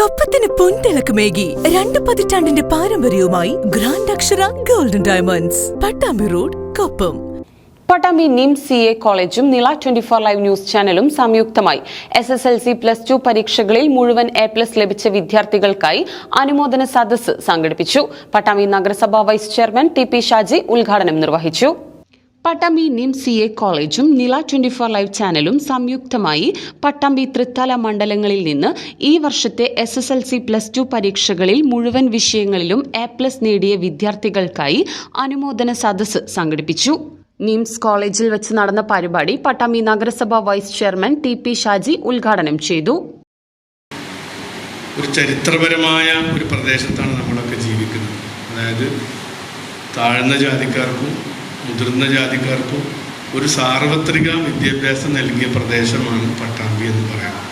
കൊപ്പത്തിന് പൊൻതിളക്കമേകി രണ്ട് പതിറ്റാണ്ടിന്റെ പാരമ്പര്യവുമായി grand Akshara golden diamonds Pattambi road Koppam. Pattambi നിം C A കോളേജും Nila twenty four live news ചാനലും സംയുക്തമായി. S S L C plus two പരീക്ഷകളിൽ മുഴുവൻ എ പ്ലസ് ലഭിച്ച വിദ്യാർത്ഥികൾക്കായി അനുമോദന സദസ്സ് സംഘടിപ്പിച്ചു. പട്ടാമ്പി നഗരസഭാ vice chairman T P Shaji ഉദ്ഘാടനം നിർവഹിച്ചു. പട്ടാമ്പി നിം സി എ കോളേജും നില ട്വന്റി ഫോർ ലൈവ് ചാനലും സംയുക്തമായി പട്ടാമ്പി തൃത്താല മണ്ഡലങ്ങളിൽ നിന്ന് ഈ വർഷത്തെ S S L C plus two പരീക്ഷകളിൽ മുഴുവൻ വിഷയങ്ങളിലും എ പ്ലസ് നേടിയ വിദ്യാർത്ഥികൾക്കായി അനുമോദന സദസ്സ് സംഘടിപ്പിച്ചു. നിംസ് കോളേജിൽ വെച്ച് നടന്ന പരിപാടി പട്ടാമ്പി നഗരസഭ vice chairman T P Shaji ഉദ്ഘാടനം ചെയ്തു. ഒരു ചരിത്രപരമായ ഒരു പ്രദേശത്താണ് നമ്മളൊക്കെ ജീവിക്കുന്നത്. അതായത് താഴ്ന്ന ജാതിക്കാർക്കും മുതിർന്ന ജാതിക്കാർക്കും ഒരു സാർവത്രിക വിദ്യാഭ്യാസം നൽകിയ പ്രദേശമാണ് പട്ടാമ്പി എന്ന് പറയാം.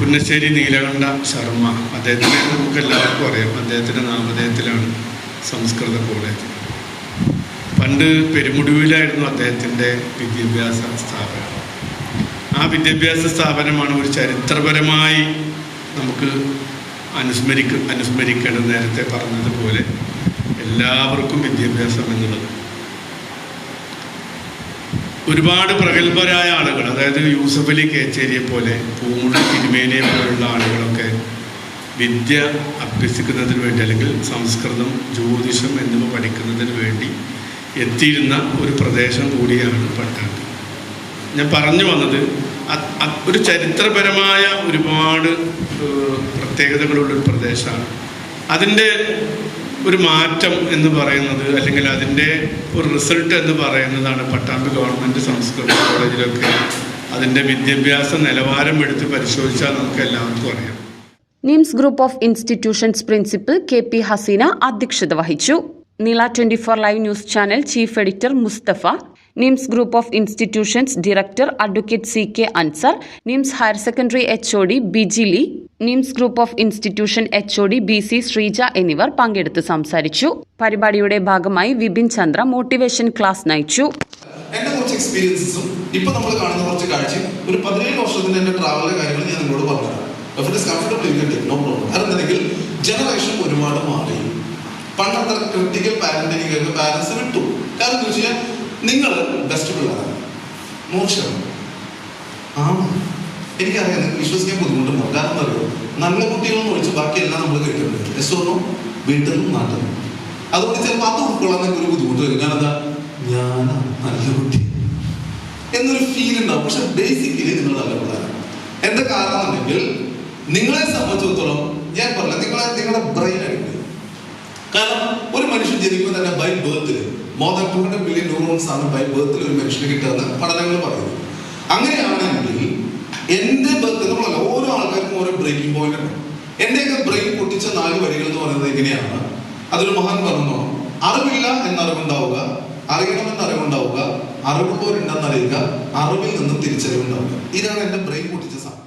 പുന്നശ്ശേരി നീലകണ്ഠ ശർമ്മ. അദ്ദേഹത്തിനെ നമുക്ക് എല്ലാവർക്കും അറിയാം. അദ്ദേഹത്തിന്റെ നാമധേയത്തിലാണ് സംസ്കൃത കോളേജ്. പണ്ട് പെരുമുടിവിലായിരുന്നു അദ്ദേഹത്തിന്റെ വിദ്യാഭ്യാസ സ്ഥാപനം. ആ വിദ്യാഭ്യാസ സ്ഥാപനമാണ് ഒരു ചരിത്രപരമായി നമുക്ക് അനുസ്മരിക്ക അനുസ്മരിക്കേണ്ടത് നേരത്തെ പറഞ്ഞതുപോലെ എല്ലാവർക്കും വിദ്യാഭ്യാസം എന്നുള്ളത്. ഒരുപാട് പ്രഗത്ഭരായ ആളുകൾ അതായത് യൂസഫ് അലി കേച്ചേരിയെ പോലെ പൂമുടി തിരുമേനിയെ പോലുള്ള ആളുകളൊക്കെ വിദ്യ അഭ്യസിക്കുന്നതിന് വേണ്ടി അല്ലെങ്കിൽ സംസ്കൃതം ജ്യോതിഷം എന്നിവ പഠിക്കുന്നതിന് വേണ്ടി എത്തിയിരുന്ന ഒരു പ്രദേശം കൂടിയാണ് പട്ടാമ്പി. ഞാൻ പറഞ്ഞു വന്നത് ഒരു ചരിത്രപരമായ ഒരുപാട് പ്രത്യേകതകളുള്ളൊരു പ്രദേശമാണ്. അതിന്റെ ഒരു മാറ്റം എന്ന് പറയുന്നത് അല്ലെങ്കിൽ അതിന്റെ ഒരു റിസൾട്ട് എന്ന് പറയുന്നതാണ് പട്ടാമ്പി ഗവൺമെന്റ് സംസ്കൃത കോളേജിലൊക്കെ അതിന്റെ വിദ്യാഭ്യാസ നിലവാരം എടുത്ത് പരിശോധിച്ചാൽ നമുക്ക് എല്ലാവർക്കും അറിയാം. NIMS group of institutions principal K P Haseena അധ്യക്ഷത വഹിച്ചു. നീള twenty four live news channel chief editor Mustafa NIMS group of institutions director advocate C K Ansar NIMS higher secondary H O D Bijili NIMS group of institution H O D B C Sreeja എന്നിവർ പങ്കെടുത്ത് സംസാരിച്ചു. പരിപാടിയുടെ ഭാഗമായി Vipin Chandra motivation class നയിച്ചു. എന്റെ കുറച്ച് എക്സ്പീരിയൻസും ഇപ്പൊ നമ്മൾ കാണുന്ന കുറച്ച് കാഴ്ചയും ഒരു പതിനേഴ് വർഷത്തിന്റെ എന്റെ ട്രാവലിലെ കാര്യങ്ങൾ ഞാൻ നിങ്ങളോട് പറഞ്ഞു ജനറേഷൻ ഒരുപാട് മാറി. പണ്ടത്തെ ക്രിട്ടിക്കൽ പാരന്റിങ് പാരന്റ്സ് വിട്ടു. കാരണം എന്താ വെച്ചാൽ നിങ്ങൾ ബെസ്റ്റ് പിള്ളേരാണ്. മോശം. ആ എനിക്കറിയാം നിങ്ങൾക്ക് വിശ്വസിക്കാൻ ബുദ്ധിമുട്ടുണ്ടാവും കാരണം എന്താ നല്ല കുട്ടികളെന്ന് ഒഴിച്ച് ബാക്കിയെല്ലാം നമ്മൾ കേട്ടിട്ടുണ്ട് എസ്ഒന്നും വീട്ടിൽ നിന്നും നാട്ടിൽ നിന്നും അതുകൊണ്ട് ചിലപ്പോൾ അത് ഉൾക്കൊള്ളാൻ ഒരു ബുദ്ധിമുട്ട് വരും. കാരണം എന്താ ഞാൻ നല്ല കുട്ടി. എന്നൊരു ഫീൽ ഉണ്ടാവും. പക്ഷെ ബേസിക്കലി നിങ്ങൾ നല്ല പിള്ളേരാണ്. എന്താ കാരണം എന്നുണ്ടെങ്കിൽ നിങ്ങളെ സംബന്ധിച്ചിടത്തോളം ഞാൻ പറഞ്ഞ നിങ്ങളെ നിങ്ങളുടെ ബ്രെയിൻ അടിക്കുക കാരണം ഒരു മനുഷ്യൻ ജനിക്കുമ്പോൾ തന്നെ by ബേർത്തിൽ more than two hundred million neurons ആണ് ബൈ ബേർത്തിൽ ഒരു മനുഷ്യന് കിട്ടുന്ന പഠനങ്ങൾ പറയുന്നത് അങ്ങനെയാണെങ്കിൽ എന്റെ ബർത്ത് നമ്മളല്ല ഓരോ ആൾക്കാർക്കും ഓരോ ബ്രേക്കിംഗ് പോയിന്റ് ഉണ്ട്. എന്റെയൊക്കെ ബ്രെയിൻ പൊട്ടിച്ച നാല് വരികൾ എന്ന് പറയുന്നത് എങ്ങനെയാണ്? അതൊരു മഹാൻ പറഞ്ഞു അറിവില്ല എന്നറിവുണ്ടാവുക അറിയണമെന്ന് അറിവുണ്ടാവുക അറിവുള്ളവരുണ്ടെന്ന് അറിയുക അറിവിൽ നിന്ന് തിരിച്ചറിവുണ്ടാവുക. ഇതാണ് എന്റെ ബ്രെയിൻ പൊട്ടിച്ച സാധനം.